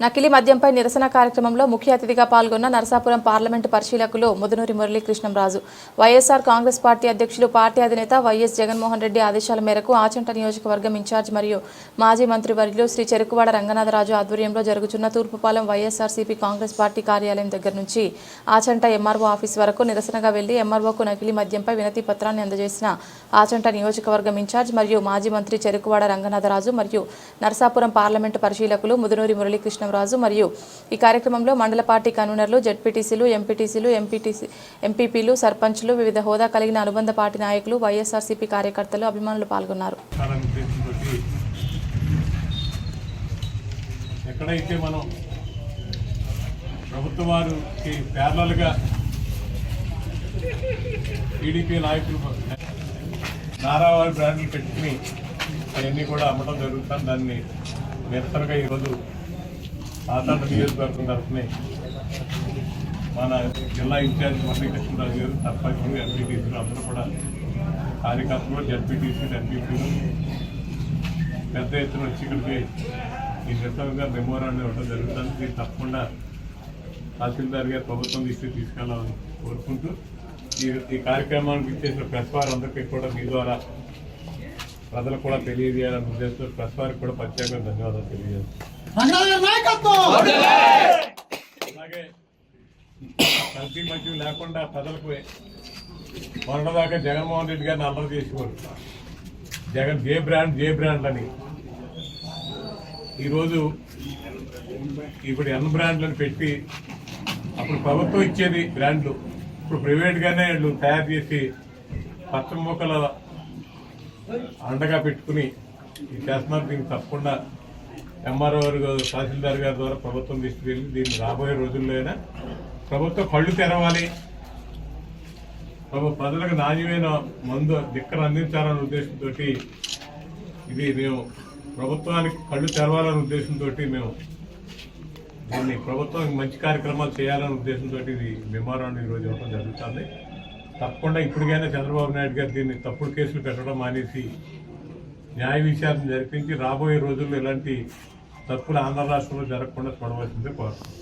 నకిలీ మద్యంపై నిరసన కార్యక్రమంలో ముఖ్య అతిథిగా పాల్గొన్న నరసాపురం పార్లమెంటు పరిశీలకులు ముదునూరి మురళీకృష్ణంరాజు. వైఎస్ఆర్ కాంగ్రెస్ పార్టీ అధ్యక్షులు పార్టీ అధినేత వైఎస్ జగన్మోహన్ రెడ్డి ఆదేశాల మేరకు ఆచంట నియోజకవర్గం ఇన్ఛార్జ్ మరియు మాజీ మంత్రి వర్యులు శ్రీ చెరుకువాడ రంగనాథరాజు ఆధ్వర్యంలో జరుగుతున్న తూర్పుపాలెం వైఎస్ఆర్సీపీ కాంగ్రెస్ పార్టీ కార్యాలయం దగ్గర నుంచి ఆచంట ఎంఆర్ఓ ఆఫీస్ వరకు నిరసనగా వెళ్ళి ఎంఆర్ఓకు నకిలీ మద్యంపై వినతి పత్రాన్ని అందజేసిన ఆచంట నియోజకవర్గం ఇన్ఛార్జ్ మరియు మాజీ మంత్రి చెరుకువాడ రంగనాథరాజు మరియు నరసాపురం పార్లమెంటు పరిశీలకులు ముదునూరి మురళీకృష్ణంరాజు మరియు ఈ కార్యక్రమంలో మండల పార్టీ కన్వీనర్లు జడ్పీటీసీలు ఎంపీటీసీలు ఎంపీటీసీ ఎంపీపీలు సర్పంచ్లు వివిధ హోదా కలిగిన అనుబంధ పార్టీ నాయకులు వైఎస్ఆర్సీపీ కార్యకర్తలు అభిమానులు పాల్గొన్నారు. ఎక్కడైతే మనం ప్రభుత్వ వారికి ప్యారలల్గా టీడీపీ నాయకులు నారావారి బ్రాండ్లు పెట్టుకుని అవన్నీ కూడా అమ్మడం జరుగుతుంది దాన్ని నిరసనగా ఈరోజు ఆతాండ నియోజకవర్గం తరఫునే మన జిల్లా ఇన్ఛార్జ్ మురళీకృష్ణరాజు గారు తప్పకుండా ఎంపీటీసీలు అందరూ కూడా కార్యకర్తలు జడ్పీటీసీ ఎంపీటీలు పెద్ద ఎత్తున వచ్చి ఇక్కడికి ఈ నిరసనగా మెమోరాండం ఇవ్వడం జరుగుతుంది. దీన్ని తప్పకుండా తహసీల్దార్ గారు ప్రభుత్వం దృష్టికి తీసుకెళ్ళాలని కోరుకుంటూ ఈ ఈ కార్యక్రమానికి ఇచ్చేసిన ప్రెస్ వారందరికీ కూడా మీ ద్వారా ప్రజలకు కూడా తెలియజేయాలని ఉద్దేశంతో ప్రెస్ వారికి కూడా ప్రత్యేకంగా ధన్యవాదాలు తెలియజేస్తాను అలాగే కల్తీ మద్యం లేకుండా ప్రజలకు మొన్నదాకా జగన్మోహన్ రెడ్డి గారిని అల్లరి చేసేవారు. Jagan J brand J brand అని. ఈరోజు ఇప్పుడు ఎన్ బ్రాండ్లను పెట్టి అప్పుడు ప్రభుత్వం ఇచ్చేది బ్రాండ్లు. ఇప్పుడు ప్రైవేట్గానే వీళ్ళు తయారు చేసి పచ్చ మొక్కల అండగా పెట్టుకుని ఇది చేస్తున్నారు దీనికి తప్పకుండా ఎంఆర్ఓ గారు తహసీల్దార్ గారి ద్వారా ప్రభుత్వం తీసుకువెళ్ళి దీన్ని రాబోయే రోజుల్లో అయినా ప్రభుత్వం కళ్ళు తెరవాలి. ప్రభు ప్రజలకు నాణ్యమైన మందు దిక్కను అందించాలనే ఉద్దేశంతో ఇది మేము ప్రభుత్వానికి కళ్ళు తెరవాలనే ఉద్దేశంతో మేము దీన్ని ప్రభుత్వం మంచి కార్యక్రమాలు చేయాలనే ఉద్దేశంతో ఇది మెమోరాండం ఈరోజు ఇవ్వడం జరుగుతుంది. తప్పకుండా ఇప్పటికైనా చంద్రబాబు నాయుడు గారు దీన్ని తప్పుడు కేసులు పెట్టడం మానేసి న్యాయ విచారణ జరిపించి రాబోయే రోజుల్లో ఇలాంటి తప్పులు ఆంధ్ర రాష్ట్రంలో జరగకుండా చూడవలసిందే కోరుతున్నాం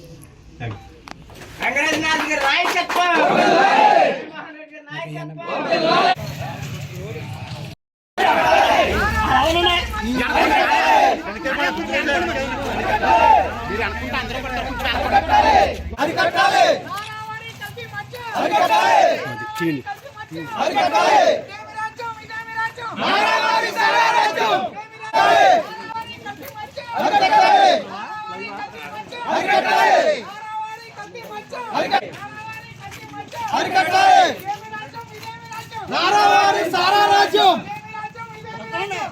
థ్యాంక్ యూ రంగనాథ్ గారి నాయకత్వం జగన్మోహన్ రెడ్డి గారి నాయకత్వం అరికట్టాలి అరికట్టాలి అరికట్టాలి మానవాళి సారారాజ్యం అరికట్టాలి అరికట్టాలి అరికట్టాలి నారావారి సారారాజ్యం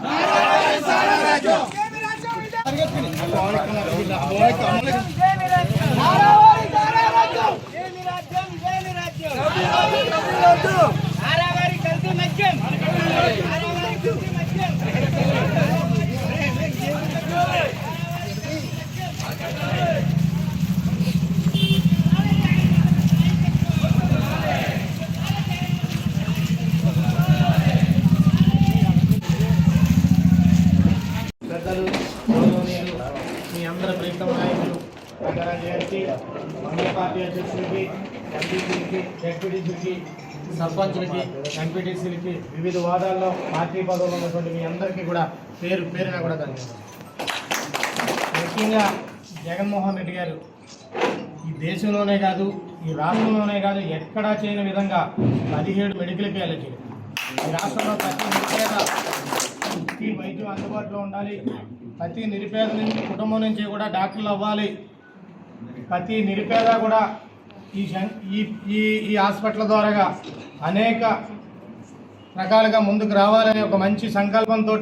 నారావారి సారారాజ్యం నారావారి నారావారి కల్తీ మద్యం. నారావారి కల్తీ మద్యం పెద్దలు గౌరవనీయులు మీ అందరి ప్రీతం నాయకులు రంగారావు గారికి మండల పార్టీ అధ్యక్షులకి ఎంపీసీలకి జడ్పీటీసీలకి సర్పంచులకి ఎంపీటీసీలకి వివిధ వాదాల్లో పార్టీ పదవులు ఉన్నటువంటి మీ అందరికీ కూడా పేరు పేరున కూడా ధన్యవాదాలు. ముఖ్యంగా జగన్మోహన్ రెడ్డి గారు ఈ దేశంలోనే కాదు ఈ రాష్ట్రంలోనే కాదు ఎక్కడా చేయని విధంగా పదిహేడు మెడికల్ కాలేజీలు ఈ రాష్ట్రంలో ప్రతి నిరుపేద ప్రతి వైద్యం అందుబాటులో ఉండాలి. ప్రతి నిరుపేద నుంచి కుటుంబం నుంచి కూడా డాక్టర్లు అవ్వాలి. ప్రతి నిరుపేద కూడా ఈ ఈ ఈ ఈ హాస్పిటల్ ద్వారాగా అనేక రకాలుగా ముందుకు రావాలనే ఒక మంచి సంకల్పంతో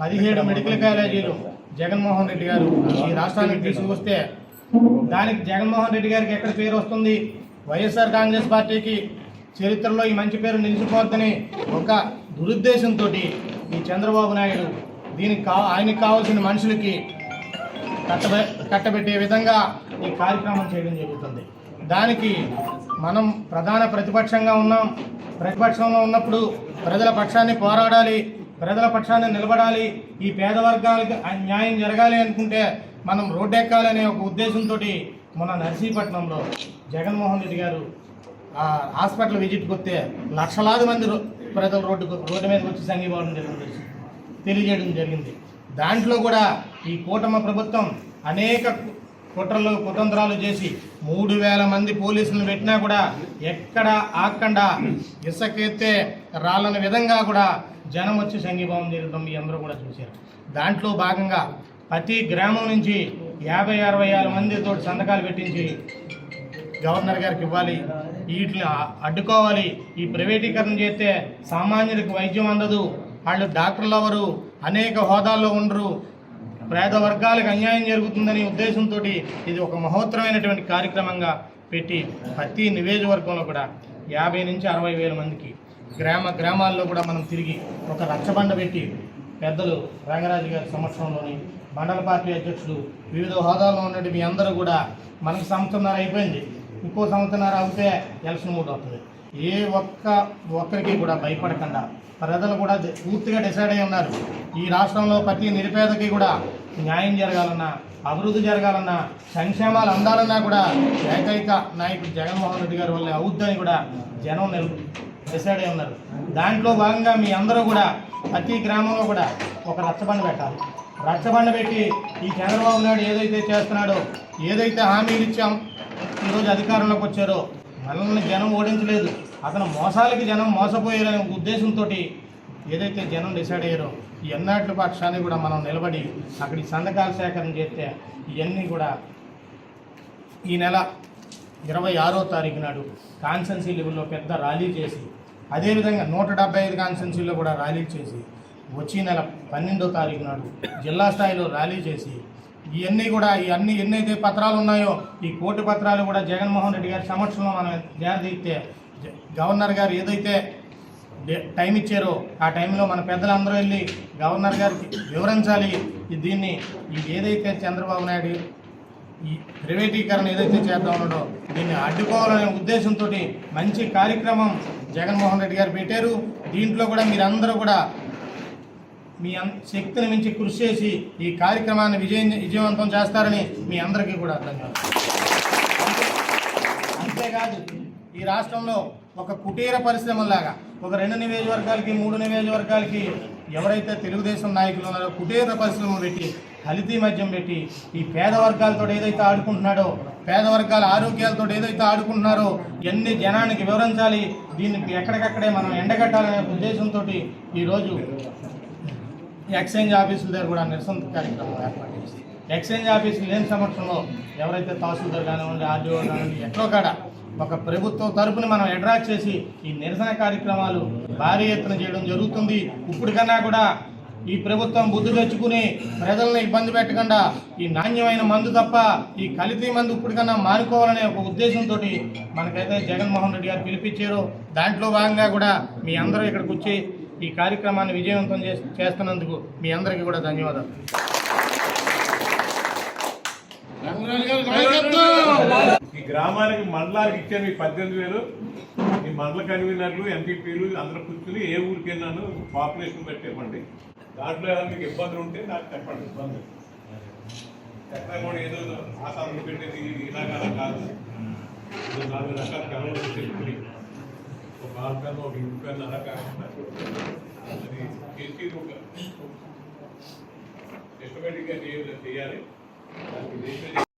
పదిహేడు మెడికల్ కాలేజీలు జగన్మోహన్ రెడ్డి గారు ఈ రాష్ట్రానికి తీసుకొస్తే దానికి జగన్మోహన్ రెడ్డి గారికి ఎక్కడ పేరు వస్తుంది? వైఎస్ఆర్ కాంగ్రెస్ పార్టీకి చరిత్రలో ఈ మంచి పేరు నిలిచిపోద్దని ఒక దురుద్దేశంతో ఈ చంద్రబాబు నాయుడు దీనికి కా ఆయనకి కావాల్సిన మనుషులకి కట్టబె కట్టబెట్టే విధంగా ఈ కార్యక్రమం చేయడం జరుగుతుంది. దానికి మనం ప్రధాన ప్రతిపక్షంగా ఉన్నాం. ప్రతిపక్షంలో ఉన్నప్పుడు ప్రజల పక్షాన్ని పోరాడాలి ప్రజల పక్షాన్ని నిలబడాలి ఈ పేద వర్గాలకు న్యాయం జరగాలి అనుకుంటే మనం రోడ్డెక్కాలనే ఒక ఉద్దేశంతో మన నర్సీపట్నంలో జగన్మోహన్ రెడ్డి గారు ఆ హాస్పిటల్ విజిట్కి వస్తే లక్షలాది మంది ప్రజలు రోడ్డు రోడ్డు మీదకి వచ్చి సంఘీభావం జరిగింది తెలియజేయడం జరిగింది. దాంట్లో కూడా ఈ కూటమి ప్రభుత్వం అనేక కుట్రలు కుతంత్రాలు చేసి మూడు వేల మంది పోలీసులను పెట్టినా కూడా ఎక్కడ ఆకుండా ఇసకెత్తే రాళ్ళని విధంగా కూడా జనం వచ్చి సంఘీభావం జరగడం మీ అందరూ కూడా చూశారు. దాంట్లో భాగంగా ప్రతి గ్రామం నుంచి యాభై అరవై ఆరు మందితో సంతకాలు పెట్టించి గవర్నర్ గారికి ఇవ్వాలి. వీటిని అడ్డుకోవాలి. ఈ ప్రైవేటీకరణ చేస్తే సామాన్యులకు వైద్యం అందదు. వాళ్ళు డాక్టర్లు ఎవరు? అనేక హోదాల్లో ఉండరు. పేద వర్గాలకు అన్యాయం జరుగుతుందనే ఉద్దేశంతో ఇది ఒక మహోత్తరమైనటువంటి కార్యక్రమంగా పెట్టి ప్రతి నియోజకవర్గంలో కూడా యాభై నుంచి అరవై వేల మందికి గ్రామ గ్రామాల్లో కూడా మనం తిరిగి ఒక రచ్చబండ పెట్టి పెద్దలు రంగరాజు గారి సంవత్సరంలోని మండల పార్టీ అధ్యక్షులు వివిధ హోదాల్లో ఉన్నటువంటి మీ అందరూ కూడా మనకు సంవత్సరంన్నర అయిపోయింది. ఇంకో సంవత్సరంన్నర అవుతే ఎలక్షన్ మూడు అవుతుంది. ఏ ఒక్క ఒక్కరికి కూడా భయపడకుండా ప్రజలు కూడా పూర్తిగా డిసైడ్ అయి ఉన్నారు. ఈ రాష్ట్రంలో ప్రతి నిరుపేదకి కూడా న్యాయం జరగాలన్నా అభివృద్ధి జరగాలన్నా సంక్షేమాలు అందాలన్నా కూడా ఏకైక నాయకుడు జగన్మోహన్ రెడ్డి గారి వల్లే అవుద్దని కూడా జనం నిల్ డిసైడ్ అయి ఉన్నారు. దాంట్లో భాగంగా మీ అందరూ కూడా ప్రతి గ్రామంలో కూడా ఒక రచ్చబండ పెట్టాలి. రచ్చబండ పెట్టి ఈ చంద్రబాబు నాయుడు ఏదైతే చేస్తున్నాడో ఏదైతే హామీలు ఇచ్చాం ఈరోజు అధికారంలోకి వచ్చారో మనల్ని జనం ఓడించలేదు. అతను మోసాలకి జనం మోసపోయారనే ఉద్దేశంతో ఏదైతే జనం డిసైడ్ అయ్యారో ఈ ఎన్నాటి పక్షాన్ని కూడా మనం నిలబడి అక్కడి సంతకాల సేకరణ చేస్తే ఇవన్నీ కూడా ఈ నెల ఇరవై ఆరో తారీఖు నాడు కాన్సెన్సీ లెవెల్లో పెద్ద ర్యాలీ చేసి అదేవిధంగా నూట డెబ్బై ఐదు కాన్సెన్సీలో కూడా ర్యాలీ చేసి వచ్చే నెల పన్నెండో తారీఖు నాడు జిల్లా స్థాయిలో ర్యాలీ చేసి ఇవన్నీ కూడా ఇవన్నీ ఎన్నైతే పత్రాలు ఉన్నాయో ఈ కోటి పత్రాలు కూడా జగన్మోహన్ రెడ్డి గారి సమక్షంలో మనం జారీతే గవర్నర్ గారు ఏదైతే టైం ఇచ్చారో ఆ టైంలో మన పెద్దలందరూ వెళ్ళి గవర్నర్ గారికి వివరించాలి. ఈ దీన్ని ఏదైతే చంద్రబాబు నాయుడు ఈ ప్రైవేటీకరణ ఏదైతే చేద్దాం ఉన్నాడో దీన్ని అడ్డుకోవాలనే ఉద్దేశంతో మంచి కార్యక్రమం జగన్మోహన్ రెడ్డి గారు పెట్టారు. దీంట్లో కూడా మీరందరూ కూడా మీ శక్తిని మించి కృషి చేసి ఈ కార్యక్రమాన్ని విజయం విజయవంతం చేస్తారని మీ అందరికీ కూడా ధన్యవాదాలు అంతేకాదు ఈ రాష్ట్రంలో ఒక కుటీర పరిశ్రమలాగా ఒక రెండు నియోజకవర్గాలకి మూడు నియోజకవర్గాలకి ఎవరైతే తెలుగుదేశం నాయకులు ఉన్నారో కుటీర పరిశ్రమ పెట్టి హలితీ మద్యం పెట్టి ఈ పేద వర్గాలతో ఏదైతే ఆడుకుంటున్నాడో పేద వర్గాల ఆరోగ్యాలతో ఏదైతే ఆడుకుంటున్నారో ఎన్ని జనానికి వివరించాలి దీనికి ఎక్కడికక్కడే మనం ఎండగట్టాలనే ఉద్దేశంతో ఈరోజు ఎక్స్చేంజ్ ఆఫీసుల దగ్గర కూడా నిరసన కార్యక్రమం ఏర్పాటు చేసి ఎక్స్చేంజ్ ఆఫీసులు లేని సమక్షంలో ఎవరైతే తహసీల్దార్ కానివ్వండి ఆర్డీఓ కానివ్వండి ఎక్కడో కాడ ఒక ప్రభుత్వం తరపున మనం అట్రాక్ట్ చేసి ఈ నిరసన కార్యక్రమాలు భారీ ఎత్తున చేయడం జరుగుతుంది. ఇప్పటికన్నా కూడా ఈ ప్రభుత్వం బుద్ధి తెచ్చుకుని ప్రజల్ని ఇబ్బంది పెట్టకుండా ఈ నాణ్యమైన మందు తప్ప ఈ కల్తీ మందు ఇప్పటికన్నా మానుకోవాలనే ఒక ఉద్దేశంతో మనకైతే జగన్మోహన్ రెడ్డి గారు పిలిపించారు. దాంట్లో భాగంగా కూడా మీ అందరూ ఇక్కడికి వచ్చి ఈ కార్యక్రమాన్ని విజయవంతం చేస్తున్నందుకు మీ అందరికీ కూడా ధన్యవాదాలు. ఈ గ్రామానికి మండలానికి ఇచ్చాను ఈ పద్దెనిమిది వేలు. ఈ మండల కన్వీనర్లు ఎంపీపీలు అందరూ కూర్చుని ఏ ఊరికి వెళ్ళాను పాపులేషన్ బట్టి ఇవ్వండి దాంట్లో ఏదైనా మీకు ఇబ్బందులు ఉంటే నాకు చెప్పండి ఇబ్బంది ఎక్కడ కూడా ఏదో ఆసాములు పెట్టేది ఇలాగా అలా కాదు. నాలుగు రకాల కలవలు చెప్పుకుని ఒక బాల్ పెన్ ఒక ఇంటి పెన్ అలా కాకుండా అది చేసి ఒక సిస్టమేటిక్గా చేయాలి దానికి